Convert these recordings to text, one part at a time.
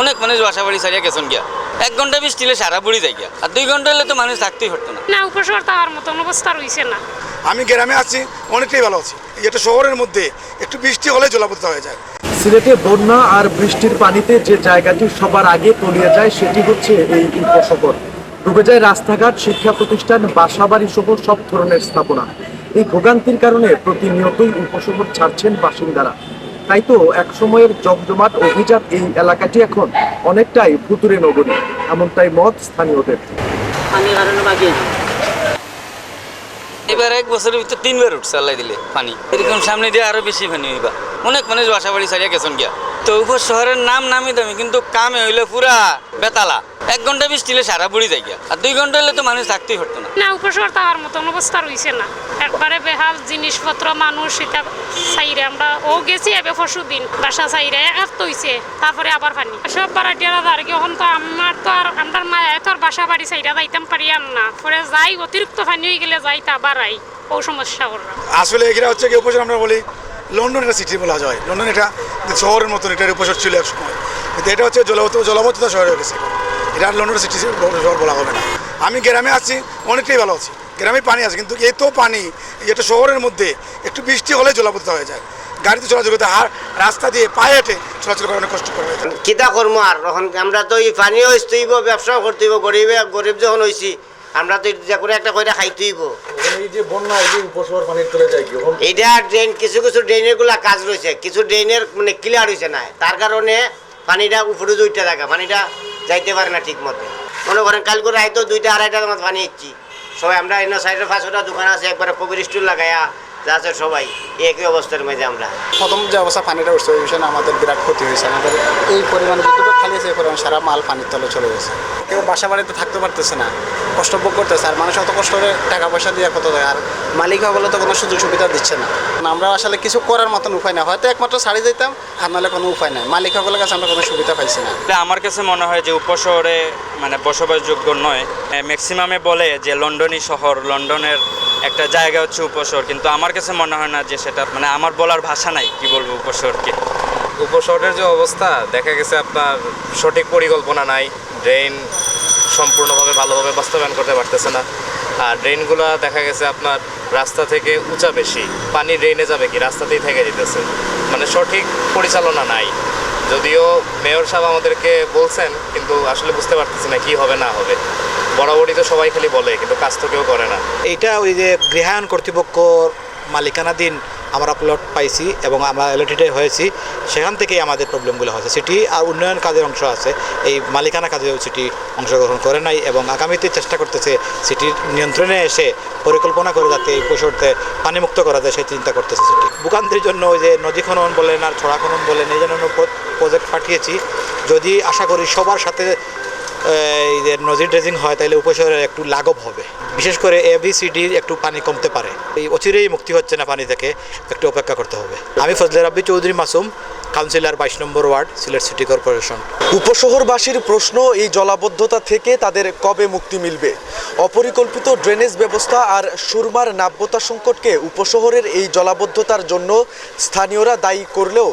অনেক মানুষ বাসা বাড়ি সারিয়া গেছেন গিয়া। এক ঘণ্টা বৃষ্টি হলে সারা বুড়ি যায় গিয়া। আর দুই ঘণ্টা হলে তো মানুষ থাকতেই পারতো না। না উপসর তাহার মতন অবস্থা রয়েছে না। আমি গ্রামে আছি অনেকটাই ভালো আছি। এটা শহরের মধ্যে একটু বৃষ্টি হলে জলাবদ্ধতা হয়ে যায়। সিলেটে বন্যা আর বৃষ্টির পানিতে যে জায়গাটি সবার আগে তলিয়ে যায় সেটি হচ্ছে এই উপশহর। ডুবে যায় রাস্তাঘাট শিক্ষা প্রতিষ্ঠান বাসাবাড়ি সহ সব ধরনের স্থাপনা। এই ভোগান্তির কারণে প্রতিনিয়তই উপশহর ছাড়ছেন বাসিন্দারা। তাই তো এক সময়ের জমজমাট অভিজাত এই এলাকাটি এখন অনেকটাই ভুতুরে নগরী এমনটাই মত স্থানীয়দের। এবার এক বছরের ভিতরে তিনবার উঠছে আল্লাহ দিলে পানি। এরকম সামনে দিয়ে আরও বেশি পানি হইবা। অনেক মানুষ বাসা বাড়ি সারিয়া গেছেন গিয়া। তো উপর শহরের নাম নামি দামি কিন্তু কামে হইলে পুরা বেতালা। এক ঘণ্টা বৃষ্টি হলে সারা বুড়ি যায় গিয়া আর দুই ঘণ্টা হলে তো মানুষ থাকতেই পারতো না। না উপসর তাহার মতন অবস্থা রয়েছে না। একবারে বেহাল জিনিসপত্র মানুষ এটা চাইরে আমরা ও গেছি এবে পরশু দিন বাসা চাইরে এক তৈছে তারপরে আবার পানি। সব বাড়াটিয়ারা দাঁড় এখন তো আমার তো আর আমার মায়া তো আর বাসা বাড়ি চাইরা যাইতাম পারি আর না। পরে যাই অতিরিক্ত পানি হয়ে গেলে যাই তা বাড়াই ও সমস্যা করলাম আসলে এখানে হচ্ছে কি উপসর আমরা বলি লন্ডন একটা সিটি বলা যায়। লন্ডন এটা শহরের মতন, এটার উপসর ছিল এক সময়। কিন্তু এটা হচ্ছে জলবদ্ধ জলবদ্ধতা শহর হয়ে গেছে। এটা আর লন্ডনের সিটি শহর বলা হবে না। আমি গ্রামে আছি, অনেকটাই ভালো আছি। গ্রামে পানি আছে, কিন্তু এত পানি এটা শহরের মধ্যে একটু বৃষ্টি হলে জলাবদ্ধতা হয়ে যায়। গাড়িতে চলাচল করতে আর রাস্তা দিয়ে পায়ে হেঁটে চলাচল করা অনেক কষ্ট করে কিতা করব আর? আমরা তো এই পানিও হইব ব্যবসাও করতে গরিবে গরিব যখন হয়েছি আমরা তো যে করে একটা কইরা খাইতেইব এই যে বন্যা এই যে উপশহর পানির তলে যায় কি এইটা ড্রেন কিছু কিছু ড্রেনেরগুলা কাজ রয়েছে। কিছু ড্রেনের মানে ক্লিয়ার হয়েছে না। তার কারণে পানিটা উপরে দুইটা থাকা পানিটা যাইতে পারে না ঠিক মতো মনে করেন কাল করে হয়তো দুইটা আড়াইটার মতো পানি ইচ্ছি সবাই আমরা এনে সাইডের পাঁচশোটা দোকান আছে একবারে কবির স্টুল লাগাইয়া যা আছে সবাই একই অবস্থার মধ্যে আমরা। প্রথম যে অবস্থা পানিটা উঠছে ওই বিষয়ে আমাদের বিরাট ক্ষতি হয়েছে। আমাদের এই পরিমাণে যতটুকু খালি আছে এই পরিমাণ সারা মাল পানির তলে চলে গেছে। কেউ বাসা বাড়িতে থাকতে পারতেছে না কষ্ট ভোগ করতেছে আর মানুষ অত কষ্ট করে টাকা পয়সা দিয়ে কত দেয়? আর মালিক বলে তো কোনো সুযোগ সুবিধা দিচ্ছে না। আমরা আসলে কিছু করার মতন উপায় না হয়তো একমাত্র ছাড়ি দিতাম আর নাহলে কোনো উপায় নাই। মালিক সকলের কাছে আমরা কোনো সুবিধা পাইছি না। আমার কাছে মনে হয় যে উপশহরে মানে বসবাসযোগ্য নয়। ম্যাক্সিমামে বলে যে লন্ডনই শহর লন্ডনের একটা জায়গা হচ্ছে উপশহর কিন্তু আমার কাছে মনে হয় না যে সেটা মানে আমার বলার ভাষা নাই, কি বলব উপশহরকে উপশহরের যে অবস্থা, দেখা গেছে আপনার সঠিক পরিকল্পনা নাই ড্রেন সম্পূর্ণভাবে ভালোভাবে বাস্তবায়ন করতে পারতেছে না। আর ড্রেনগুলো দেখা গেছে আপনার রাস্তা থেকে উঁচা বেশি, পানি ড্রেনে যাবে কি, রাস্তাতেই থেকে যেতেছে। মানে সঠিক পরিচালনা নাই। যদিও মেয়র সাহেব আমাদেরকে বলছেন, কিন্তু আসলে বুঝতে পারতেছি না কি হবে, না হবে। বরাবরই তো সবাই খালি বলে, কিন্তু কাজ তো কেউ করে না। এটা ওই যে গৃহায়ণ কর্তৃপক্ষ মালিকানাধীন আমরা প্লট পাইছি এবং আমরা এলটিটে হয়েছি, সেখান থেকেই আমাদের প্রবলেমগুলো হয়েছে। সিটি আর উন্নয়ন কাজের অংশ আছে। এই মালিকানা কাজেও সিটি অংশগ্রহণ করে নাই এবং আগামীতে চেষ্টা করতেছে সিটির নিয়ন্ত্রণে এসে পরিকল্পনা করে যাতে এই পশুরতে পানিমুক্ত করা যায়, সেই চিন্তা করতেছে সিটি ভূকান্তির জন্য ওই যে নদী খনন বলেন আর ছড়া খনন বলেন, এই জন্য প্রজেক্ট পাঠিয়েছি। যদি আশা করি সবার সাথে এই নজির ড্রেজিং হয় তাহলে উপশহরের একটু লাঘব হবে। বিশেষ করে এ বি সি ডির একটু পানি কমতে পারে। এই অচিরেই মুক্তি হচ্ছে না পানি থেকে, একটু অপেক্ষা করতে হবে। আমি ফজলে রাব্বি চৌধুরী মাসুম কাউন্সিলর বাইশ number ward, Sylhet city corporation. উপশহরবাসীর প্রশ্ন, এই জলাবদ্ধতা থেকে তাদের কবে মুক্তি মিলবে? অপরিকল্পিত ড্রেনেজ ব্যবস্থা আর সুরমার নাব্যতা সংকটকে উপশহরের এই জলাবদ্ধতার জন্য স্থানীয়রা দায়ী করলেও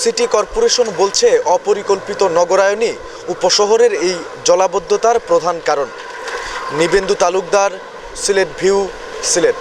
সিটি কর্পোরেশন বলছে অপরিকল্পিত নগরায়নই উপশহরের এই জলাবদ্ধতার প্রধান কারণ। নিবেন্দু তালুকদার, সিলেট ভিউ, সিলেট।